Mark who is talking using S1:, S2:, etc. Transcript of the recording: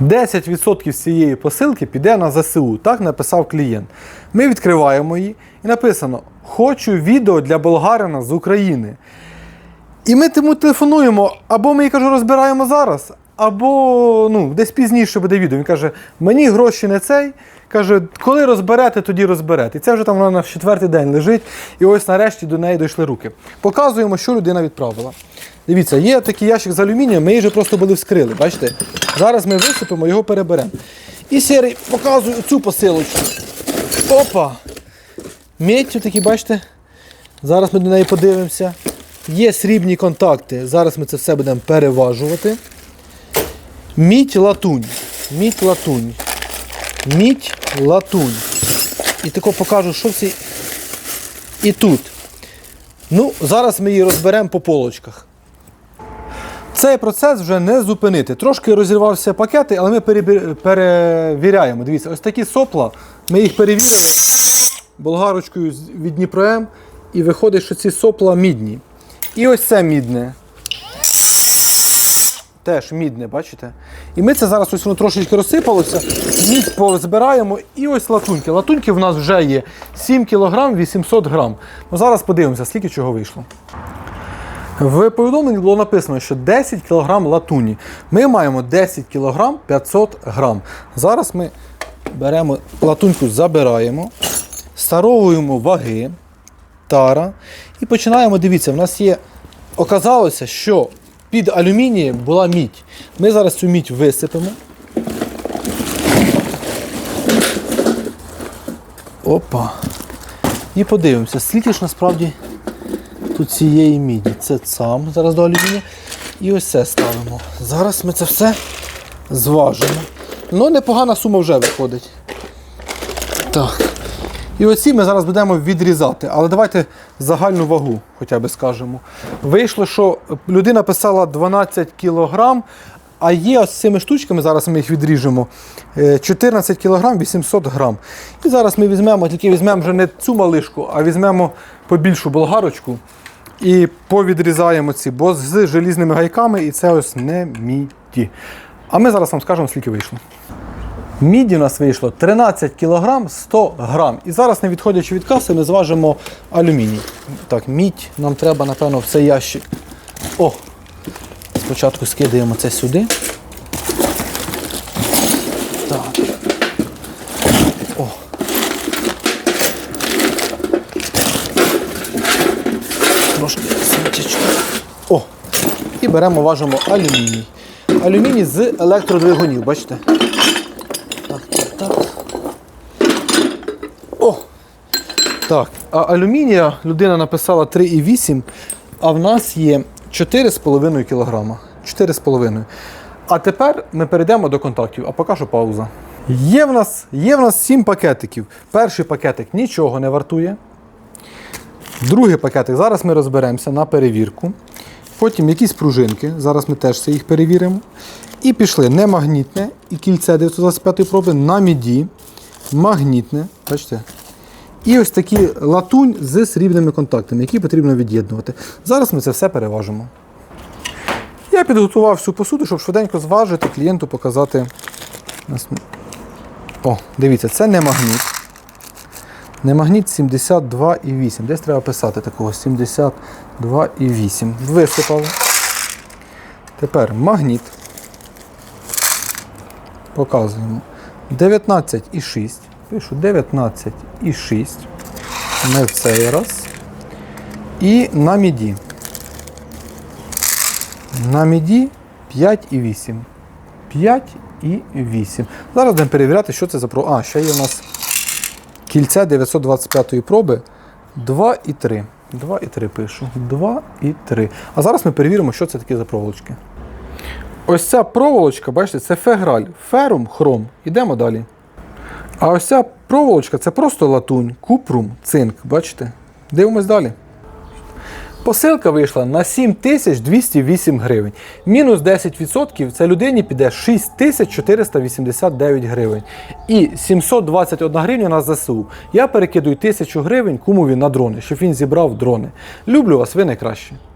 S1: 10% з цієї посилки піде на ЗСУ. Так написав клієнт. Ми відкриваємо її і написано: Хочу відео для болгарина з України. І ми тому телефонуємо, або ми їй кажу, розбираємо зараз, або ну, десь пізніше буде відео. Він каже, мені гроші не цей. Каже, коли розберете, тоді розберете. І це вже там вона на четвертий день лежить. І ось нарешті до неї дійшли руки. Показуємо, що людина відправила. Дивіться, є такий ящик з алюмінієм, ми вже просто були вскрили. Бачите? Зараз ми висипемо, його переберемо. І сірий показую цю посилочку. Опа! Мідь такі, бачите? Зараз ми до неї подивимося. Є срібні контакти. Зараз ми це все будемо переважувати. Мідь латунь. Мідь латунь. Мідь латунь. І тако покажу, що всі. І тут. Ну, зараз ми її розберемо по полочках. Цей процес вже не зупинити. Трошки розірвався пакети, але ми перевіряємо. Дивіться, ось такі сопла. Ми їх перевірили болгарочкою від Дніпром, і виходить, що ці сопла мідні. І ось це мідне. Теж мідне, бачите? І ми це зараз ось воно трошечки розсипалося, мідь позбираємо і ось латуньки. Латуньки в нас вже є 7 кг 800 грам. Ну зараз подивимося, скільки чого вийшло. В повідомленні було написано, що 10 кг латуні. Ми маємо 10 кг 500 грам. Зараз ми беремо латуньку, забираємо, старовуємо ваги, тара і починаємо. Дивіться, в нас є. Оказалося, що під алюмінієм була мідь. Ми зараз цю мідь висипемо. Опа. І подивимося, скільки ж насправді тут цієї міді. Це сам зараз до алюмінія. І ось це ставимо. Зараз ми це все зважимо. Ну, непогана сума вже виходить. Так. І оці ми зараз будемо відрізати. Але давайте загальну вагу хоча б скажемо. Вийшло, що людина писала 12 кг, а є ось цими штучками, зараз ми їх відріжемо. е, 14 кг 800 грам. І зараз ми візьмемо, тільки візьмемо вже не цю малишку, а візьмемо побільшу болгарочку і повідрізаємо ці, бо з желізними гайками і це ось не міді. А ми зараз вам скажемо, скільки вийшло. Міді у нас вийшло 13 кг 100 грам. І зараз, не відходячи від каси, ми зважимо алюміній. Так, мідь нам треба, напевно, в цей ящик. О! Спочатку скидаємо це сюди. Так. О. Трошки смітячку. О! І беремо, важимо алюміній. Алюміній з електродвигунів, бачите? Так, так, так. О! Так, а алюмінія людина написала 3,8, а в нас є 4,5 кг. 4,5. А тепер ми перейдемо до контактів, а поки що пауза. Є в нас, є в нас 7 пакетиків. Перший пакетик нічого не вартує. Другий пакетик, зараз ми розберемося на перевірку. Потім якісь пружинки, зараз ми теж це їх перевіримо. І пішли немагнітне і кільце 925 проби на міді, магнітне, бачите? І ось такі латунь з срібними контактами, які потрібно від'єднувати. Зараз ми це все переважимо. Я підготував всю посуду, щоб швиденько зважити, клієнту показати. О, дивіться, це не магніт. Немагніт 72,8. Десь треба писати такого 72,8. Висипали. Тепер магніт. Показуємо. 19,6. Пишу 19,6. Не в цей раз. І на міді. На міді 5,8. 5,8. Зараз будемо перевіряти, що це за про. А, ще є у нас кільце 925 проби 2,3. 2,3 пишу. 2,3. А зараз ми перевіримо, що це таке за проволочки. Ось ця проволочка, бачите, це феграль, ферум, хром. Ідемо далі. А ось ця проволочка це просто латунь, купрум, цинк. Бачите? Дивимось далі. Посилка вийшла на 7208 гривень. Мінус 10% це людині піде 6489 гривень. І 721 гривня на ЗСУ. Я перекидую 1000 гривень кумові на дрони, щоб він зібрав дрони. Люблю вас, ви найкращі.